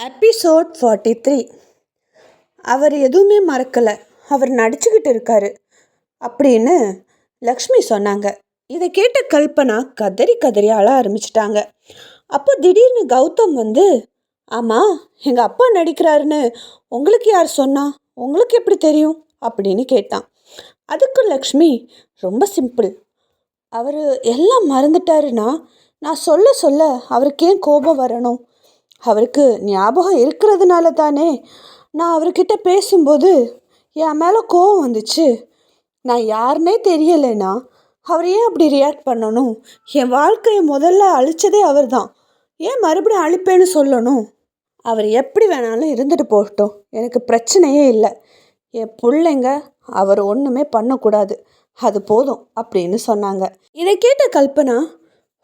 Episode forty three அவர் எதுவுமே மறக்கலை. அவர் நடிச்சுக்கிட்டு இருக்காரு. அப்படின்னு லக்ஷ்மி சொன்னாங்க. இதை கேட்ட கல்பனா கதறி கதறி அழ ஆரம்பிச்சிட்டாங்க. அப்போ திடீர்னு கௌதம் வந்து ஆமாம் எங்கள் அப்பா நடிக்கிறாருன்னு உங்களுக்கு யார் சொன்னா? உங்களுக்கு எப்படி தெரியும்? அப்படின்னு கேட்டான். அதுக்கு லக்ஷ்மி ரொம்ப சிம்பிள். அவர் எல்லாம் மறந்துட்டாருன்னா நான் சொல்ல சொல்ல அவருக்கு ஏன் கோபம் வரணும்? அவருக்கு ஞாபகம் இருக்கிறதுனால தானே நான் அவர்கிட்ட பேசும்போது என் மேலே கோவம் வந்துச்சு. நான் யாருன்னே தெரியலைன்னா அவர் ஏன் அப்படி ரியாக்ட் பண்ணணும்? என் வாழ்க்கையை முதல்ல அழிச்சதே அவர் தான் ஏன் மறுபடியும் அழிப்பேன்னு சொல்லணும்? அவர் எப்படி வேணாலும் இருந்துட்டு போகட்டும். எனக்கு பிரச்சனையே இல்லை. என் பிள்ளைங்க அவர் ஒன்றுமே பண்ணக்கூடாது. அது போதும் அப்படின்னு சொன்னாங்க. இதை கேட்ட கல்பனா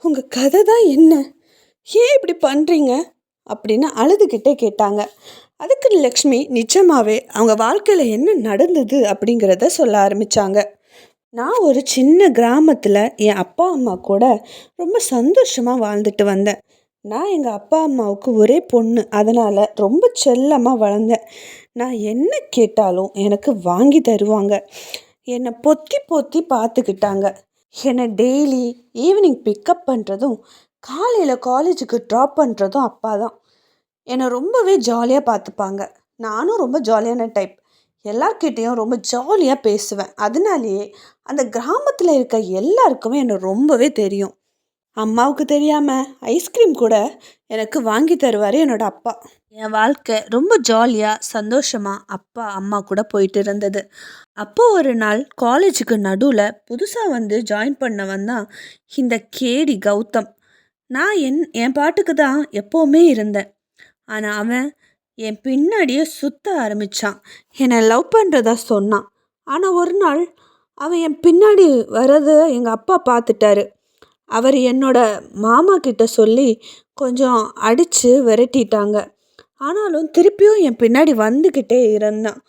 உங்கள் கதை தான் என்ன? ஏன் இப்படி பண்ணுறீங்க அப்படின்னு அழுதுகிட்டே கேட்டாங்க. அதுக்கு லக்ஷ்மி நிஜமாகவே அவங்க வாழ்க்கையில் என்ன நடந்தது? அப்படிங்கிறத சொல்ல ஆரம்பித்தாங்க நான் ஒரு சின்ன கிராமத்தில் என் அப்பா அம்மா கூட ரொம்ப சந்தோஷமாக வாழ்ந்துட்டு வந்தேன். நான் எங்கள் அப்பா அம்மாவுக்கு ஒரே பொண்ணு. அதனால் ரொம்ப செல்லமாக வளர்ந்தேன். நான் என்ன கேட்டாலும் எனக்கு வாங்கி தருவாங்க. என்னை பொத்தி பொத்தி பார்த்துக்கிட்டாங்க. என்னை டெய்லி ஈவினிங் பிக்கப் பண்ணுறதும் காலையில் காலேஜுக்கு ட்ராப் பண்ணுறதும் அப்பா தான் என்னை ரொம்பவே ஜாலியாக பார்த்துப்பாங்க. நானும் ரொம்ப ஜாலியான டைப் எல்லார்கிட்டேயும் ரொம்ப ஜாலியாக பேசுவேன். அதனாலேயே அந்த கிராமத்தில் இருக்க எல்லாருக்குமே என்னை ரொம்பவே தெரியும். அம்மாவுக்கு தெரியாமல் ஐஸ்கிரீம் கூட எனக்கு வாங்கி தருவார் என்னோட அப்பா. என் வாழ்க்கை ரொம்ப ஜாலியாக சந்தோஷமாக அப்பா அம்மா கூட போயிட்டு இருந்தது. அப்போ ஒரு நாள் காலேஜுக்கு நடுவில் புதுசாக வந்து ஜாயின் பண்ணவன் தான் இந்த கேடி கௌதம். நான் என் என் பாட்டுக்கு தான் எப்போவுமே இருந்தேன். ஆனால் அவன் என் பின்னாடியே சுத்த ஆரம்பித்தான் என்னை லவ் பண்ணுறதா சொன்னான். ஆனால் ஒரு நாள் அவன் என் பின்னாடி வர்றதை எங்கள் அப்பா பார்த்துட்டாரு. அவர் என்னோட மாமா கிட்ட சொல்லி கொஞ்சம் அடித்து விரட்டிட்டாங்க. ஆனாலும் திருப்பியும் என் பின்னாடி வந்துக்கிட்டே இருந்தான்.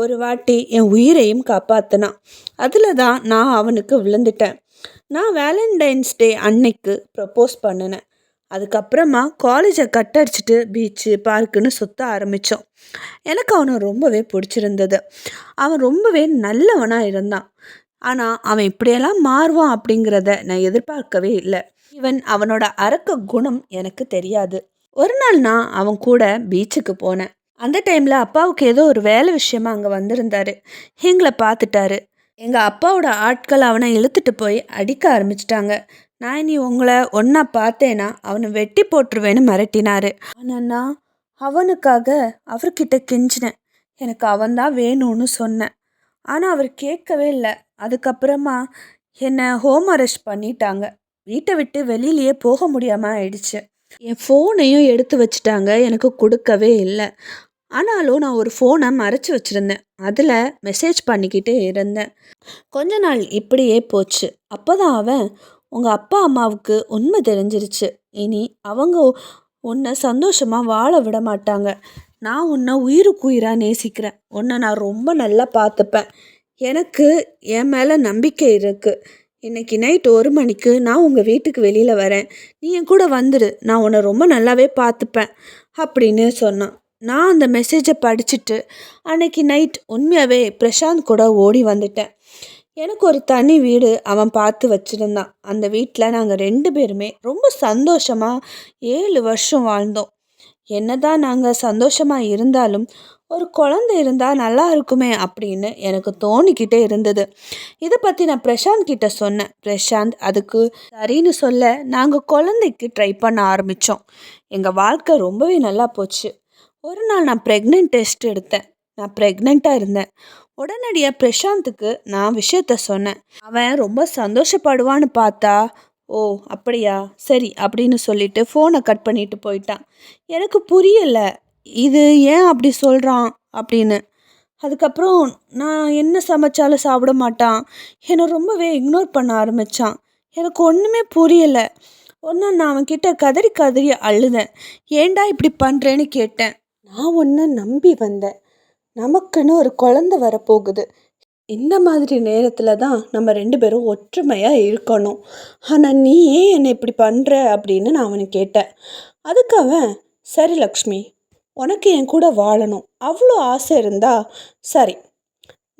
ஒரு வாட்டி என் உயிரையும் காப்பாற்றினான் அதில் தான் நான் அவனுக்கு விழுந்துட்டேன். நான் வேலண்டைன்ஸ் டே அன்னைக்கு ப்ரப்போஸ் பண்ணினேன். அதுக்கப்புறமா காலேஜை கட் அடிச்சிட்டு பீச்சு பார்க்குன்னு சுற்ற ஆரம்பித்தோம் எனக்கு அவனை ரொம்பவே பிடிச்சிருந்தது. அவன் ரொம்பவே நல்லவனாக இருந்தான். ஆனால் அவன் இப்படியெல்லாம் மாறுவான் அப்படிங்கிறத நான் எதிர்பார்க்கவே இல்லை. இவன் அவனோட அரக்க குணம் எனக்கு தெரியாது. ஒரு நாள் நான் அவன் கூட பீச்சுக்கு போனேன். அந்த டைமில் அப்பாவுக்கு ஏதோ ஒரு வேலை விஷயமா அங்கே வந்திருந்தாரு. எங்களை பார்த்துட்டாரு. எங்கள் அப்பாவோட ஆட்கள் அவனை இழுத்துட்டு போய் அடிக்க ஆரம்பிச்சிட்டாங்க. நான் இனி உங்களை ஒன்றா பார்த்தேன்னா அவனை வெட்டி போட்டுருவேன்னு மிரட்டினாரு. ஆனால் நான் அவனுக்காக அவர்கிட்ட கெஞ்சினேன். எனக்கு அவன்தான் வேணும்னு சொன்னேன். ஆனால் அவர் கேட்கவே இல்லை. அதுக்கப்புறமா என்னை ஹோம் அரெஸ்ட் பண்ணிட்டாங்க. வீட்டை விட்டு வெளியிலேயே போக முடியாமல் ஆயிடுச்சு. என் ஃபோனையும் எடுத்து வச்சுட்டாங்க. எனக்கு கொடுக்கவே இல்லை. ஆனாலும் நான் ஒரு ஃபோனை மறைச்சி வச்சுருந்தேன். அதில் மெசேஜ் பண்ணிக்கிட்டே இருந்தேன். கொஞ்ச நாள் இப்படியே போச்சு. அப்போ தான் அவன் உங்கள் அப்பா அம்மாவுக்கு உண்மை தெரிஞ்சிருச்சு. இனி அவங்க உன்னை சந்தோஷமாக வாழ விட மாட்டாங்க. நான் உன்னை உயிருக்கு உயிராக நேசிக்கிறேன். உன்னை நான் ரொம்ப நல்லா பார்த்துப்பேன். எனக்கு என் மேலே நம்பிக்கை இருக்குது இன்னைக்கு நைட் ஒரு மணிக்கு நான் உங்கள் வீட்டுக்கு வெளியில் வரேன். நீ என் கூட வந்துடு நான் உன்னை ரொம்ப நல்லாவே பார்த்துப்பேன். அப்படின்னு சொன்னான். நான் அந்த மெசேஜை படிச்சுட்டு அன்னைக்கு நைட் உண்மையாகவே பிரசாந்த் கூட ஓடி வந்துட்டேன். எனக்கு ஒரு தனி வீடு அவன் பார்த்து வச்சுருந்தான். அந்த வீட்டில் நாங்கள் ரெண்டு பேருமே ரொம்ப சந்தோஷமாக ஏழு வருஷம் வாழ்ந்தோம். என்னதான் நாங்கள் சந்தோஷமாக இருந்தாலும் ஒரு குழந்தை இருந்தால் நல்லா இருக்குமே அப்படின்னு எனக்கு தோணிக்கிட்டே இருந்தது. இதை பற்றி நான் பிரசாந்த் கிட்ட சொன்னேன். பிரசாந்த் அதுக்கு சரின்னு சொல்ல நாங்கள் குழந்தைக்கு ட்ரை பண்ண ஆரம்பித்தோம் எங்கள் வாழ்க்கை ரொம்பவே நல்லா போச்சு. ஒரு நாள் நான் ப்ரெக்னென்ட் டெஸ்ட் எடுத்தேன். நான் ப்ரெக்னெண்ட்டாக இருந்தேன். உடனடியாக பிரசாந்துக்கு நான் விஷயத்த சொன்னேன். அவன் ரொம்ப சந்தோஷப்படுவான்னு பார்த்தா ஓ அப்படியா? சரி அப்படின்னு சொல்லிட்டு ஃபோனை கட் பண்ணிட்டு போயிட்டான். எனக்கு புரியலை. இது ஏன் அப்படி சொல்கிறான் அப்படின்னு. அதுக்கப்புறம் நான் என்ன சமைச்சாலும் சாப்பிட மாட்டான். என்னை ரொம்பவே இக்னோர் பண்ண ஆரம்பித்தான் எனக்கு ஒன்றுமே புரியலை. ஒன்று நான் அவன்கிட்ட கதறி கதறி அழுதேன். ஏண்டா இப்படி பண்ணுறேன்னு கேட்டேன். நான் ஒன்று நம்பி வந்தேன். நமக்குன்னு ஒரு குழந்த வரப்போகுது. இந்த மாதிரி நேரத்தில் தான் நம்ம ரெண்டு பேரும் ஒற்றுமையாக இருக்கணும். ஆனால் நீ ஏன் என்னை இப்படி பண்ணுற அப்படின்னு நான் அவனை கேட்டேன். அதுக்கு அவன் சரி லக்ஷ்மி உனக்கு என் கூட வாழணும். அவ்வளோ ஆசை இருந்தா சரி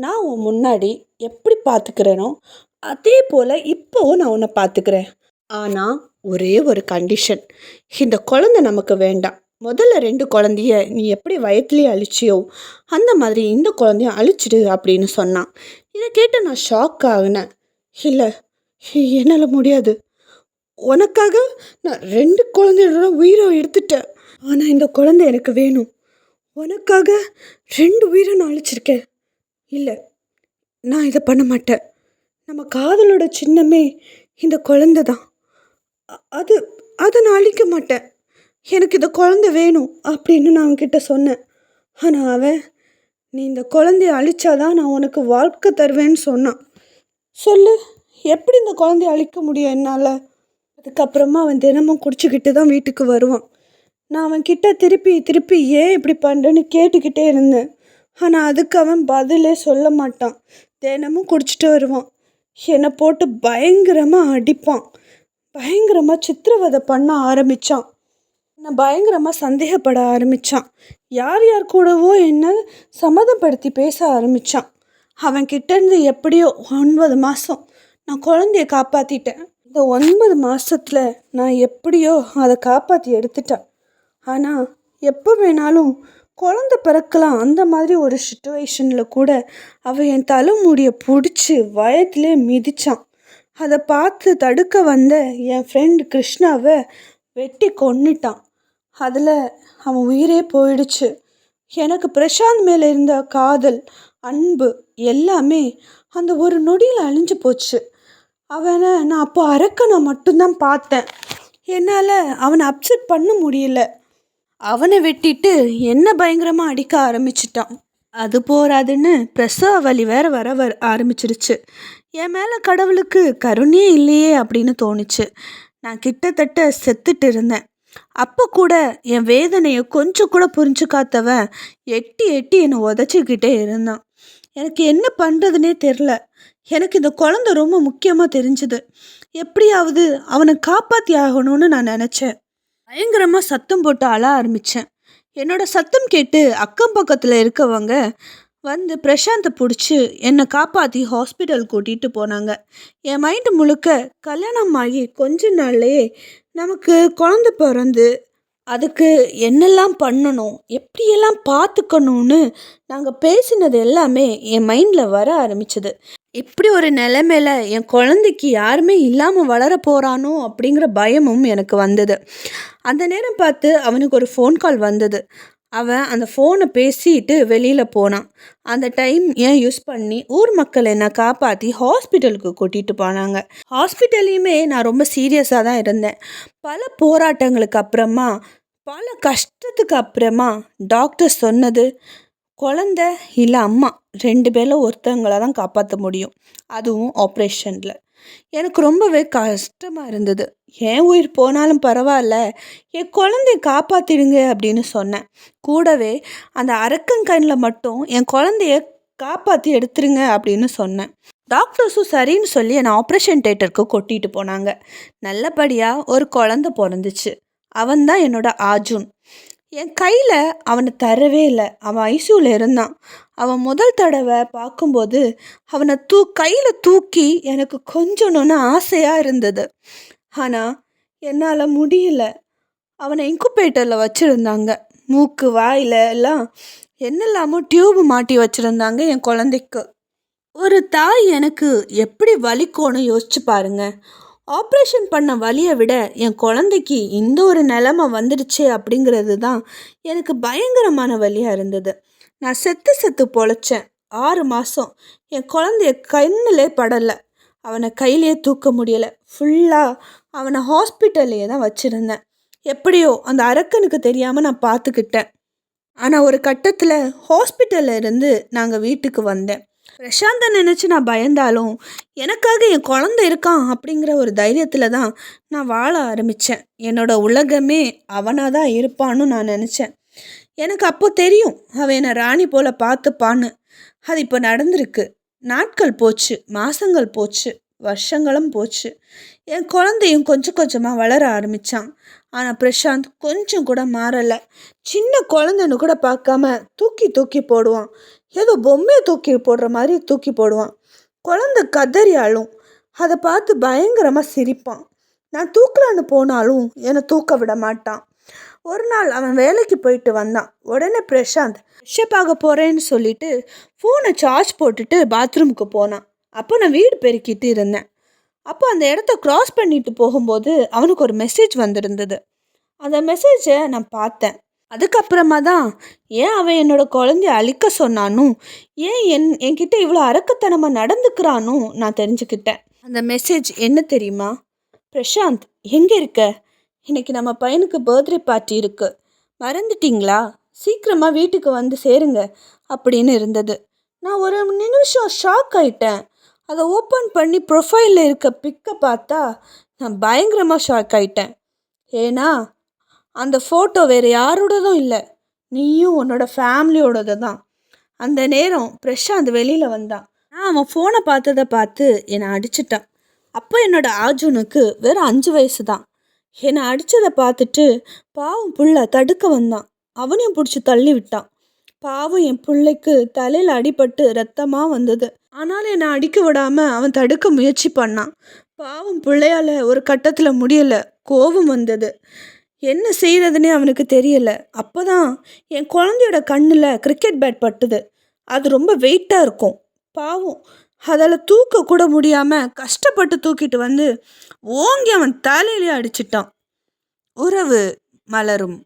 நான் உன் முன்னாடி எப்படி பார்த்துக்கிறேனோ அதே போல் இப்போவும் நான் உன்னை பார்த்துக்கிறேன் ஆனால் ஒரே ஒரு கண்டிஷன் இந்த குழந்தை நமக்கு வேண்டாம். முதல்ல ரெண்டு குழந்தைய நீ எப்படி வயத்துலேயே அழிச்சியோ அந்த மாதிரி இந்த குழந்தைய அழிச்சிடு அப்படின்னு சொன்னான். இதை கேட்டு நான் ஷாக் ஆகினேன். இல்லை என்னால் முடியாது. உனக்காக நான் ரெண்டு குழந்தையோட உயிரை எடுத்துட்டேன். ஆனால் இந்த குழந்தை எனக்கு வேணும். உனக்காக ரெண்டு உயிரை நான் அழிச்சிருக்கேன். இல்லை நான் இதை பண்ண மாட்டேன். நம்ம காதலோட சின்னமே இந்த குழந்தை தான் அது அதை நான் அழிக்க மாட்டேன். எனக்கு இந்த குழந்தை வேணும் அப்படின்னு நான் அவன்கிட்ட சொன்னேன். ஆனால் அவன் நீ இந்த குழந்தைய அழிச்சாதான் நான் உனக்கு வாழ்க்கை தருவேன்னு சொன்னான். சொல்லு எப்படி இந்த குழந்தைய அழிக்க முடியும் என்னால்? அதுக்கப்புறமா அவன் தினமும் குடிச்சிக்கிட்டு தான் வீட்டுக்கு வருவான். நான் அவன் கிட்ட திருப்பி திருப்பி ஏன் இப்படி பண்ணுறேன்னு கேட்டுக்கிட்டே இருந்தேன். ஆனால் அதுக்கு அவன் பதிலே சொல்ல மாட்டான். தினமும் குடிச்சிட்டு வருவான். என்னை போட்டு பயங்கரமாக அடிப்பான். பயங்கரமாக சித்திரவதை பண்ண ஆரம்பித்தான் நான் பயங்கரமாக சந்தேகப்பட ஆரம்பித்தான் யார் யார் கூடவோ என்ன சம்மதப்படுத்தி பேச ஆரம்பித்தான் அவன் கிட்டேருந்து எப்படியோ ஒன்பது மாதம் நான் குழந்தைய காப்பாற்றிட்டேன் இந்த ஒன்பது மாதத்தில் நான் எப்படியோ அதை காப்பாற்றி எடுத்துட்டேன். ஆனால் எப்போ வேணாலும் குழந்தை பிறக்கலாம் அந்த மாதிரி ஒரு சுச்சுவேஷனில் கூட அவன் என் தலைமுடியை பிடிச்சி வயத்திலே மிதித்தான் அதை பார்த்து தடுக்க வந்த என் ஃப்ரெண்டு கிருஷ்ணாவை வெட்டி கொன்னுட்டான். அதில் அவன் உயிரே போயிடுச்சு. எனக்கு பிரசாந்த் மேலே இருந்த காதல் அன்பு எல்லாமே அந்த ஒரு நொடியில் அழிஞ்சு போச்சு. அவனை நான் அப்போ அரக்கனை மட்டும்தான் பார்த்தேன். என்னால் அவனை அப்செட் பண்ண முடியல. அவனை வெட்டிட்டு என்ன பயங்கரமாக அடிக்க ஆரம்பிச்சிட்டான். அது போராதுன்னு பிரசவ வலி வேற வர வர ஆரம்பிச்சிருச்சு. என் மேலே கடவுளுக்கு கருணையே இல்லையே அப்படின்னு தோணுச்சு. நான் கிட்டத்தட்ட செத்துட்டு இருந்தேன். அப்போ கூட என் வேதனையை கொஞ்சம் கூட புரிஞ்சுக்காத்தவன் எட்டி எட்டி என்னை உதச்சிக்கிட்டே இருந்தான். எனக்கு என்ன பண்ணுறதுனே தெரில. எனக்கு இந்த குழந்தை ரொம்ப முக்கியமாக தெரிஞ்சுது. எப்படியாவது அவனை காப்பாற்றி ஆகணும்னு நான் நினச்சேன். பயங்கரமாக சத்தம் போட்டு அழ ஆரம்பித்தேன் என்னோட சத்தம் கேட்டு அக்கம் பக்கத்தில் இருக்கவங்க வந்து பிரசாந்தை பிடிச்சி என்னை காப்பாற்றி ஹாஸ்பிட்டல் கூட்டிகிட்டு போனாங்க. என் மைண்டு முழுக்க கல்யாணம் ஆகி கொஞ்ச நாள்லேயே நமக்கு குழந்த பிறந்து அதுக்கு என்னெல்லாம் பண்ணணும் எப்படியெல்லாம் பார்த்துக்கணும்னு நாங்கள் பேசினது எல்லாமே என் மைண்டில் வர ஆரம்பிச்சது. இப்படி ஒரு நிலைமையில என் குழந்தைக்கு யாருமே இல்லாமல் வளர போகிறானோ அப்படிங்கிற பயமும் எனக்கு வந்தது. அந்த நேரம் பார்த்து அவனுக்கு ஒரு ஃபோன் கால் வந்தது. அவன் அந்த ஃபோனை பேசிட்டு வெளியில் போனான். அந்த டைம் ஏன் யூஸ் பண்ணி ஊர் மக்கள் என்னை காப்பாற்றி ஹாஸ்பிட்டலுக்கு கூட்டிகிட்டு போனாங்க. ஹாஸ்பிட்டல்லையுமே நான் ரொம்ப சீரியஸாக தான் இருந்தேன். பல போராட்டங்களுக்கு அப்புறமா பல கஷ்டத்துக்கு அப்புறமா டாக்டர் சொன்னது குழந்த இல்லை அம்மா ரெண்டு பேரில் ஒருத்தவங்கள தான் காப்பாற்ற முடியும். அதுவும் ஆப்ரேஷனில் எனக்கு ரொம்பவே கஷ்டமாக இருந்தது. என் உயிர் போனாலும் பரவாயில்ல. என் குழந்தைய காப்பாற்றிடுங்க அப்படின்னு சொன்னேன். கூடவே அந்த அரக்கங்கண்ணில் மட்டும் என் குழந்தைய காப்பாற்றி எடுத்துருங்க அப்படின்னு சொன்னேன். டாக்டர்ஸும் சரின்னு சொல்லி என்னை ஆப்ரேஷன் தேட்டருக்கு கொட்டிட்டு போனாங்க. நல்லபடியாக ஒரு குழந்த பிறந்துச்சு. அவன்தான் என்னோட ஆஜுன் என் கையில் அவனை தரவே இல்லை. அவன் ஐசியூவில் இருந்தான். அவன் முதல் தடவை பார்க்கும்போது அவனை தூ கையில் தூக்கி எனக்கு கொஞ்சணும்னு ஆசையாக இருந்தது. ஆனால் என்னால் முடியல. அவனை இன்குபேட்டரில் வச்சுருந்தாங்க. மூக்கு வாயில் எல்லாம் என்னெல்லாமோ டியூப் மாட்டி வச்சுருந்தாங்க என் குழந்தைக்கு. ஒரு தாய் எனக்கு எப்படி வலிக்கோன்னு யோசிச்சு பாருங்க. ஆப்ரேஷன் பண்ண வழியை விட என் குழந்தைக்கு இந்த ஒரு நிலமை வந்துடுச்சு அப்படிங்கிறது தான் எனக்கு பயங்கரமான வழியாக இருந்தது. நான் செத்து செத்து பொழைச்சேன். ஆறு மாதம் என் குழந்தைய கண்ணிலே படலை. அவனை கையிலேயே தூக்க முடியலை. ஃபுல்லாக அவனை ஹாஸ்பிட்டல்லையே தான் வச்சுருந்தேன். எப்படியோ அந்த அரக்கனுக்கு தெரியாமல் நான் பார்த்துக்கிட்டேன். ஆனால் ஒரு கட்டத்தில் ஹாஸ்பிட்டலில் இருந்து நாங்கள் வீட்டுக்கு வந்தேன். பிரசாந்தை நினச்சி நான் பயந்தாலும் எனக்காக என் குழந்தை இருக்கான் அப்படிங்கிற ஒரு தைரியத்தில் தான் நான் வாழ ஆரம்பித்தேன் என்னோட உலகமே அவனாக தான் இருப்பான்னு நான் நினச்சேன். எனக்கு அப்போ தெரியும். அவன் என்னை ராணி போல் பார்த்துப்பான்னு. அது இப்போ நடந்திருக்கு. நாட்கள் போச்சு மாதங்கள் போச்சு வருஷங்களும் போச்சு. என் குழந்தையும் கொஞ்சம் கொஞ்சமாக வளர ஆரம்பித்தான் ஆனால் பிரசாந்த் கொஞ்சம் கூட மாறலை. சின்ன குழந்தைன்னு கூட பார்க்காம தூக்கி தூக்கி போடுவான். ஏதோ பொம்மையை தூக்கி போடுற மாதிரி தூக்கி போடுவான். குழந்தை கதறி அழும் அதை பார்த்து பயங்கரமாக சிரிப்பான். நான் தூக்கலான்னு போனாலும் என்னை தூக்க விட மாட்டான். ஒரு நாள் அவன் வேலைக்கு போயிட்டு வந்தான். உடனே பிரசாந்த் ஃப்ரெஷ்அப் ஆக போகிறேன்னு சொல்லிட்டு ஃபோனை சார்ஜ் போட்டுட்டு பாத்ரூமுக்கு போனான். அப்போ நான் வீடு பெருக்கிட்டு இருந்தேன். அப்போ அந்த இடத்த க்ராஸ் பண்ணிட்டு போகும்போது அவனுக்கு ஒரு மெசேஜ் வந்திருந்தது. அந்த மெசேஜை நான் பார்த்தேன். அதுக்கப்புறமா தான் ஏன் அவன் என்னோட குழந்தைய அழிக்க சொன்னானும் ஏன் என் என்கிட்ட இவ்வளோ அரக்கத்தனமாக நடந்துக்கிறானும் நான் தெரிஞ்சுக்கிட்டேன். அந்த மெசேஜ் என்ன தெரியுமா? பிரசாந்த் எங்கே இருக்க? இன்னைக்கு நம்ம பையனுக்கு பர்த்டே பார்ட்டி இருக்கு. மறந்துட்டீங்களா? சீக்கிரமாக வீட்டுக்கு வந்து சேருங்க அப்படின்னு இருந்தது. நான் ஒரு நிமிஷம் ஷாக் ஆயிட்டேன். அதை ஓப்பன் பண்ணி ப்ரொஃபைலில் இருக்க பிக்கை பார்த்தா நான் பயங்கரமாக ஷாக் ஆயிட்டேன். ஏன்னா அந்த ஃபோட்டோ வேறு யாரோடதும் இல்லை. நீயும் உன்னோட ஃபேமிலியோடது தான் அந்த நேரம் பிரஷாந்த் வெளியில் வந்தான். நான் அவன் ஃபோனை பார்த்ததை பார்த்து என்னை அடிச்சிட்டான். அப்போ என்னோட ஆர்ஜுனுக்கு வெறும் அஞ்சு வயசு தான் என்னை அடித்ததை பார்த்துட்டு பாவம் புள்ள தடுக்க வந்தான். அவனையும் பிடிச்சி தள்ளி விட்டான். பாவம் என் பிள்ளைக்கு தலையில் அடிபட்டு ரத்தமாக வந்தது. ஆனாலும் என்னை அடிக்க விடாமல் அவன் தடுக்க முயற்சி பண்ணான். பாவம் பிள்ளையால ஒரு கட்டத்தில் முடியல. கோபம் வந்தது. என்ன செய்கிறதுனே அவனுக்கு தெரியல. அப்போதான் என் குழந்தையோட கண்ணில் கிரிக்கெட் பேட் பட்டுது. அது ரொம்ப வெயிட்டாக இருக்கும். பாவம் அதில் தூக்க கூட முடியாமல் கஷ்டப்பட்டு தூக்கிட்டு வந்து ஓங்கி அவன் தலையிலே அடிச்சிட்டான். உறவு மலரும்.